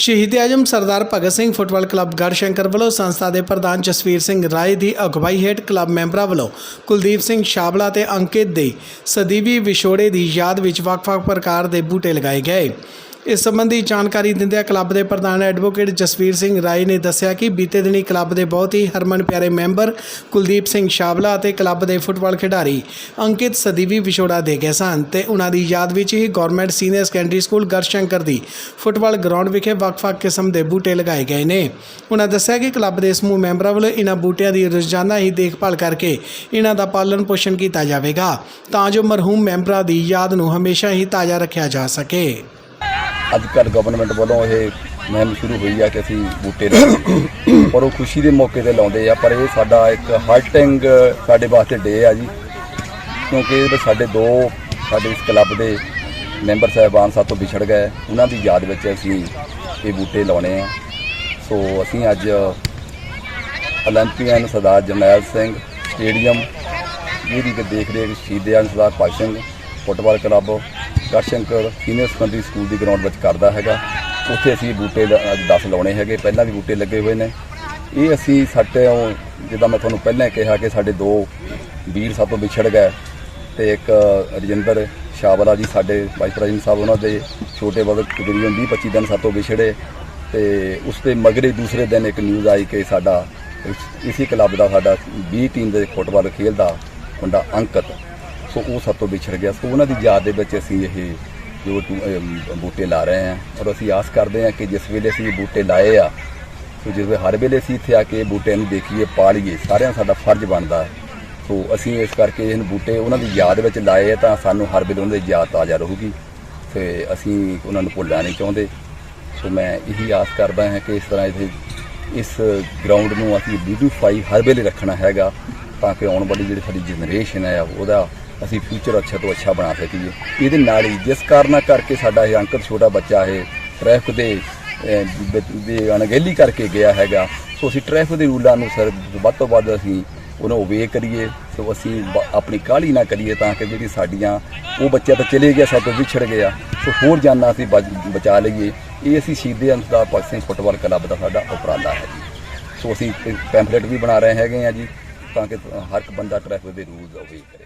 ਸ਼ਹੀਦ ਆਜਮ Sardar Bhagat Singh football club Garhshankar ਵੱਲੋਂ ਸੰਸਥਾ ਦੇ ਪ੍ਰਧਾਨ ਜਸਵੀਰ ਸਿੰਘ ਰਾਏ ਦੀ ਅਗਵਾਈ ਹੇਠ ਕਲੱਬ ਮੈਂਬਰਾਂ ਵੱਲੋਂ ਕੁਲਦੀਪ ਸਿੰਘ ਸ਼ਾਬਲਾ ਤੇ ਅੰਕਿਤ ਦੇ ਸਦੀਵੀ ਵਿਛੋੜੇ ਦੀ ਯਾਦ ਵਿੱਚ ਵੱਖ-ਵੱਖ ਪ੍ਰਕਾਰ ਦੇ ਬੂਟੇ ਲਗਾਏ ਗਏ। ਇਸ ਸੰਬੰਧੀ ਜਾਣਕਾਰੀ ਦਿੰਦਿਆਂ ਕਲੱਬ ਦੇ ਪ੍ਰਧਾਨ ਐਡਵੋਕੇਟ ਜਸਵੀਰ ਸਿੰਘ ਰਾਏ ਨੇ ਦੱਸਿਆ ਕਿ ਬੀਤੇ ਦਿਨੀ ਕਲੱਬ ਦੇ ਬਹੁਤ ਹੀ ਹਰਮਨ ਪਿਆਰੇ ਮੈਂਬਰ ਕੁਲਦੀਪ ਸਿੰਘ ਸ਼ਾਬਲਾ ਅਤੇ ਕਲੱਬ ਦੇ ਫੁੱਟਬਾਲ ਖਿਡਾਰੀ ਅੰਕਿਤ ਸਦੀਵੀ ਵਿਛੋੜਾ ਦੇ ਗਏ ਸਨ ਤੇ ਉਹਨਾਂ ਦੀ ਯਾਦ ਵਿੱਚ ਹੀ government senior secondary school Garhshankar ਦੀ ਫੁੱਟਬਾਲ ਗਰਾਊਂਡ ਵਿਖੇ ਵੱਖ-ਵੱਖ ਕਿਸਮ ਦੇ ਬੂਟੇ ਲਗਾਏ ਗਏ ਨੇ। ਉਹਨਾਂ ਦੱਸਿਆ ਕਿ ਕਲੱਬ ਦੇ ਸਮੂਹ ਮੈਂਬਰਾਂ ਵੱਲੋਂ ਇਹਨਾਂ ਬੂਟਿਆਂ ਦੀ ਰੋਜ਼ਾਨਾ ਹੀ ਦੇਖਭਾਲ ਕਰਕੇ ਇਹਨਾਂ ਦਾ ਪਾਲਣ ਪੋਸ਼ਣ ਕੀਤਾ ਜਾਵੇਗਾ ਤਾਂ ਜੋ ਮਰਹੂਮ ਮੈਂਬਰਾਂ ਦੀ ਯਾਦ ਨੂੰ ਹਮੇਸ਼ਾ ਹੀ ਤਾਜ਼ਾ ਰੱਖਿਆ ਜਾ ਸਕੇ। ਅੱਜ ਕੱਲ੍ਹ ਗਵਰਨਮੈਂਟ ਵੱਲੋਂ ਇਹ ਮੁਹਿੰਮ ਸ਼ੁਰੂ ਹੋਈ ਆ ਕਿ ਅਸੀਂ ਬੂਟੇ ਲਾਈਏ ਪਰ ਉਹ ਖੁਸ਼ੀ ਦੇ ਮੌਕੇ ਤੇ ਲਾਉਂਦੇ ਆ, ਪਰ ਇਹ ਸਾਡਾ ਇੱਕ ਹਾਰਟਿੰਗ ਸਾਡੇ ਵਾਸਤੇ ਡੇ ਆ ਜੀ। ਕਿਉਂਕਿ ਇਹ ਸਾਡੇ ਦੋ, ਸਾਡੇ ਇਸ ਕਲੱਬ ਦੇ ਮੈਂਬਰ ਸਾਹਿਬਾਨ ਸਾਤੋਂ ਵਿਛੜ ਗਏ। ਉਹਨਾਂ ਦੀ ਯਾਦ ਵਿੱਚ ਅਸੀਂ ਇਹ ਬੂਟੇ ਲਾਉਣੇ ਆ। ਸੋ ਅਸੀਂ ਅੱਜ ਓਲੰਪੀਅਨ ਸਰਦਾਰ ਜਰਨੈਲ ਸਿੰਘ ਸਟੇਡੀਅਮ ਜਿਹਦੀ ਦੇਖ ਰੇਖ ਸ਼ਹੀਦਾਨ Sardar Bhagat Singh football club Garhshankar senior secondary school ਦੀ ਗਰਾਊਂਡ ਵਿੱਚ ਕਰਦਾ ਹੈਗਾ। ਉੱਥੇ ਅਸੀਂ ਬੂਟੇ ਲ- ਅੱਜ 10 ਲਾਉਣੇ ਹੈਗੇ। ਪਹਿਲਾਂ ਵੀ ਬੂਟੇ ਲੱਗੇ ਹੋਏ ਨੇ। ਇਹ ਅਸੀਂ ਸਾਡੇ ਉਹ ਜਿੱਦਾਂ ਮੈਂ ਤੁਹਾਨੂੰ ਪਹਿਲਾਂ ਕਿਹਾ ਕਿ ਸਾਡੇ ਦੋ ਵੀਰ ਸਾਤੋਂ ਵਿਛੜ ਗਏ ਤੇ ਇੱਕ ਰਜਿੰਦਰ ਸ਼ਾਵਲਾ ਜੀ ਸਾਡੇ ਵਾਈਸ ਪ੍ਰੈਜ਼ੀਡੈਂਟ ਸਾਹਿਬ, ਉਹਨਾਂ ਦੇ ਛੋਟੇ ਬਦਲ ਤਕਰੀਬਨ 20 25 ਦਿਨ ਸਾਤੋਂ ਵਿਛੜੇ ਤੇ ਉਸ ਦੇ ਮਗਰੇ ਦੂਸਰੇ ਦਿਨ ਇੱਕ ਨਿਊਜ਼ ਆਈ ਕਿ ਸਾਡਾ ਇਸ- ਇਸੇ ਕਲੱਬ ਦਾ ਸਾਡਾ 20 ਟੀਮ ਦੇ ਫੁੱਟਬਾਲ ਖੇਲਦਾ ਮੁੰਡਾ ਅੰਕਤ। ਸੋ ਉਹ ਸਭ ਤੋਂ ਵਿਛੜ ਗਿਆ। ਸੋ ਉਹਨਾਂ ਦੀ ਯਾਦ ਦੇ ਵਿੱਚ ਅਸੀਂ ਇਹ ਜੋ ਟੂ- ਬੂਟੇ ਲਾ ਰਹੇ ਹਾਂ। ਔਰ ਅਸੀਂ ਆਸ ਕਰਦੇ ਹਾਂ ਕਿ ਜਿਸ ਵੇਲੇ ਅਸੀਂ ਬੂਟੇ ਲਾਏ ਆ, ਸੋ ਜਿਸ ਵੇਲੇ, ਹਰ ਵੇਲੇ ਅਸੀਂ ਇੱਥੇ ਆ ਕੇ ਬੂਟਿਆਂ ਨੂੰ ਦੇਖੀਏ, ਪਾਲੀਏ, ਸਾਰਿਆਂ ਦਾ ਸਾਡਾ ਫਰਜ਼ ਬਣਦਾ ਸੋ ਅਸੀਂ ਇਸ ਕਰਕੇ ਇਹਨਾਂ ਬੂਟੇ ਉਹਨਾਂ ਦੀ ਯਾਦ ਵਿੱਚ ਲਾਏ ਆ ਤਾਂ ਸਾਨੂੰ ਹਰ ਵੇਲੇ ਉਹਨਾਂ ਦੀ ਯਾਦ ਤਾਜ਼ਾ ਰਹੂਗੀ ਤੇ ਅਸੀਂ ਉਹਨਾਂ ਨੂੰ ਭੁੱਲਣਾ ਨਹੀਂ ਚਾਹੁੰਦੇ। ਸੋ ਮੈਂ ਇਹੀ ਆਸ ਕਰਦਾ ਹਾਂ ਕਿ ਇਸ ਤਰ੍ਹਾਂ ਇੱਥੇ ਇਸ ਗਰਾਊਂਡ ਨੂੰ ਅਸੀਂ ਬਿਊਟੀਫਾਈ ਹਰ ਵੇਲੇ ਰੱਖਣਾ ਹੈਗਾ ਤਾਂ ਕਿ ਆਉਣ ਵਾਲੀ ਜਿਹੜੀ ਸਾਡੀ ਜਨਰੇਸ਼ਨ ਹੈ ਉਹਦਾ ਅਸੀਂ ਫਿਊਚਰ ਅੱਛਾ ਤੋਂ ਅੱਛਾ ਬਣਾ ਸਕੀਏ। ਇਹਦੇ ਨਾਲ ਹੀ ਜਿਸ ਕਾਰਨਾਂ ਕਰਕੇ ਸਾਡਾ ਇਹ ਅੰਕਰ ਛੋਟਾ ਬੱਚਾ ਹੈ ਟ੍ਰੈਫਿਕ ਦੇ ਅਹ, ਅਣਗਹਿਲੀ ਕਰਕੇ ਗਿਆ ਹੈਗਾ ਸੋ ਅਸੀਂ ਟ੍ਰੈਫਿਕ ਦੇ ਰੂਲਾਂ ਨੂੰ ਸਰ ਵੱਧ ਤੋਂ ਵੱਧ ਅਸੀਂ ਉਹਨੂੰ ਓਬੇ ਕਰੀਏ ਸੋ ਅਸੀਂ ਬ- ਆਪਣੀ ਕਾਹਲੀ ਨਾ ਕਰੀਏ ਤਾਂ ਕਿ ਜਿਹੜੀ ਸਾਡੀਆਂ ਉਹ ਬੱਚਾ ਤਾਂ ਚਲੇ ਗਿਆ ਸਾਡੇ ਤੋਂ ਵਿਛੜ ਗਿਆ ਸੋ ਹੋਰ ਜਾਨਾਂ ਅਸੀਂ ਬਚ- ਬਚਾ ਲਈਏ। ਇਹ ਅਸੀਂ ਸ਼ਹੀਦੇ ਅੰਸਦਾਰ ਭਗਤ ਸਿੰਘ ਫੁੱਟਬਾਲ ਕਲੱਬ ਦਾ ਸਾਡਾ ਉਪਰਾਲਾ ਹੈ ਜੀ। ਸੋ ਅਸੀਂ ਪੈਂਫਲੇਟ ਵੀ ਬਣਾ ਰਹੇ ਹੈਗੇ ਆ ਜੀ ਤਾਂ ਕਿ ਹਰ ਇੱਕ ਬੰਦਾ ਟ੍ਰੈਫਿਕ ਦੇ ਰੂਲਸ ਓਬੇ ਕਰੇ।